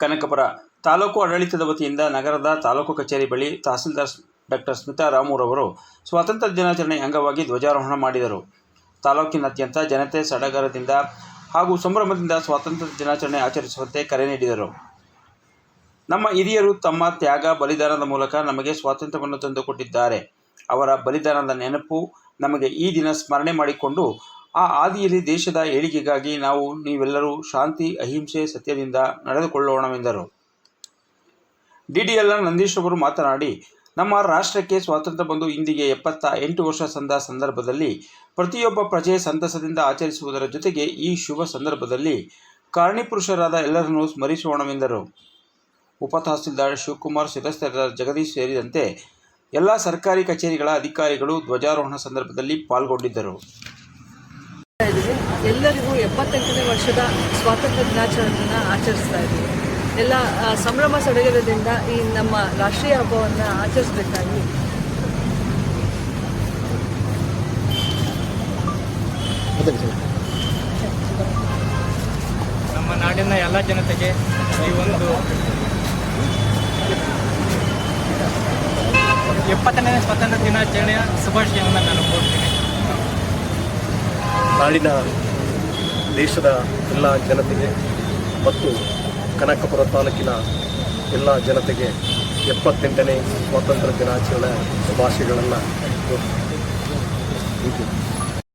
ಕನಕಪುರ ತಾಲೂಕು ಆಡಳಿತದ ವತಿಯಿಂದ ನಗರದ ತಾಲೂಕು ಕಚೇರಿ ಬಳಿ ತಹಸೀಲ್ದಾರ್ ಡಾಕ್ಟರ್ ಸ್ಮಿತಾ ರಾಮುರವರು ಸ್ವಾತಂತ್ರ್ಯ ದಿನಾಚರಣೆ ಅಂಗವಾಗಿ ಧ್ವಜಾರೋಹಣ ಮಾಡಿದರು. ತಾಲೂಕಿನಾದ್ಯಂತ ಜನತೆ ಸಡಗರದಿಂದ ಹಾಗೂ ಸಂಭ್ರಮದಿಂದ ಸ್ವಾತಂತ್ರ್ಯ ದಿನಾಚರಣೆ ಆಚರಿಸುವಂತೆ ಕರೆ ನೀಡಿದರು. ನಮ್ಮ ಹಿರಿಯರು ತಮ್ಮ ತ್ಯಾಗ, ಬಲಿದಾನದ ಮೂಲಕ ನಮಗೆ ಸ್ವಾತಂತ್ರ್ಯವನ್ನು ತಂದುಕೊಟ್ಟಿದ್ದಾರೆ. ಅವರ ಬಲಿದಾನದ ನೆನಪು ನಮಗೆ ಈ ದಿನ ಸ್ಮರಣೆ ಮಾಡಿಕೊಂಡು, ಆ ಹಾದಿಯಲ್ಲಿ ದೇಶದ ಏಳಿಗೆಗಾಗಿ ನಾವು ನೀವೆಲ್ಲರೂ ಶಾಂತಿ, ಅಹಿಂಸೆ, ಸತ್ಯದಿಂದ ನಡೆದುಕೊಳ್ಳೋಣವೆಂದರು ಡಿಡಿಎಲ್ನ ನಂದೀಶ್ ಅವರು ಮಾತನಾಡಿ ನಮ್ಮ ರಾಷ್ಟ್ರಕ್ಕೆ ಸ್ವಾತಂತ್ರ್ಯ ಬಂದು ಇಂದಿಗೆ ಎಪ್ಪತ್ತ ಎಂಟು ವರ್ಷ ಸಂದ ಸಂದರ್ಭದಲ್ಲಿ ಪ್ರತಿಯೊಬ್ಬ ಪ್ರಜೆ ಸಂತಸದಿಂದ ಆಚರಿಸುವುದರ ಜೊತೆಗೆ ಈ ಶುಭ ಸಂದರ್ಭದಲ್ಲಿ ಕಾರಣಿಪುರುಷರಾದ ಎಲ್ಲರನ್ನೂ ಸ್ಮರಿಸೋಣವೆಂದರು. ಉಪ ತಹಸೀಲ್ದಾರ್ ಶಿವಕುಮಾರ್ ಸದಸ್ಯರಾದ ಜಗದೀಶ್ ಸೇರಿದಂತೆ ಎಲ್ಲ ಸರ್ಕಾರಿ ಕಚೇರಿಗಳ ಅಧಿಕಾರಿಗಳು ಧ್ವಜಾರೋಹಣ ಸಂದರ್ಭದಲ್ಲಿ ಪಾಲ್ಗೊಂಡಿದ್ದರು. ಎಲ್ಲರಿಗೂ ಎಪ್ಪತ್ತೆಂಟನೇ ವರ್ಷದ ಸ್ವಾತಂತ್ರ್ಯ ದಿನಾಚರಣೆಯನ್ನು ಆಚರಿಸ್ತಾ ಇದ್ದೀವಿ. ಎಲ್ಲ ಸಂಭ್ರಮ ಸಡಗರದಿಂದ ಈ ನಮ್ಮ ರಾಷ್ಟ್ರೀಯ ಹಬ್ಬವನ್ನು ಆಚರಿಸಬೇಕಾಗಿ. ನಮ್ಮ ನಾಡಿನ ಎಲ್ಲ ಜನತೆಗೆ ಈ ಒಂದು ಎಪ್ಪತ್ತನೇ ಸ್ವಾತಂತ್ರ್ಯ ದಿನಾಚರಣೆಯ ಶುಭಾಶಯವನ್ನು ನಾನು ಕೋರ್ತೀನಿ ನಾಡಿನ ದೇಶದ ಎಲ್ಲ ಜನತೆಗೆ ಮತ್ತು ಕನಕಪುರ ತಾಲೂಕಿನ ಎಲ್ಲ ಜನತೆಗೆ ಎಪ್ಪತ್ತೆಂಟನೇ ಸ್ವಾತಂತ್ರ್ಯ ದಿನಾಚರಣೆ ಶುಭಾಶಯಗಳನ್ನು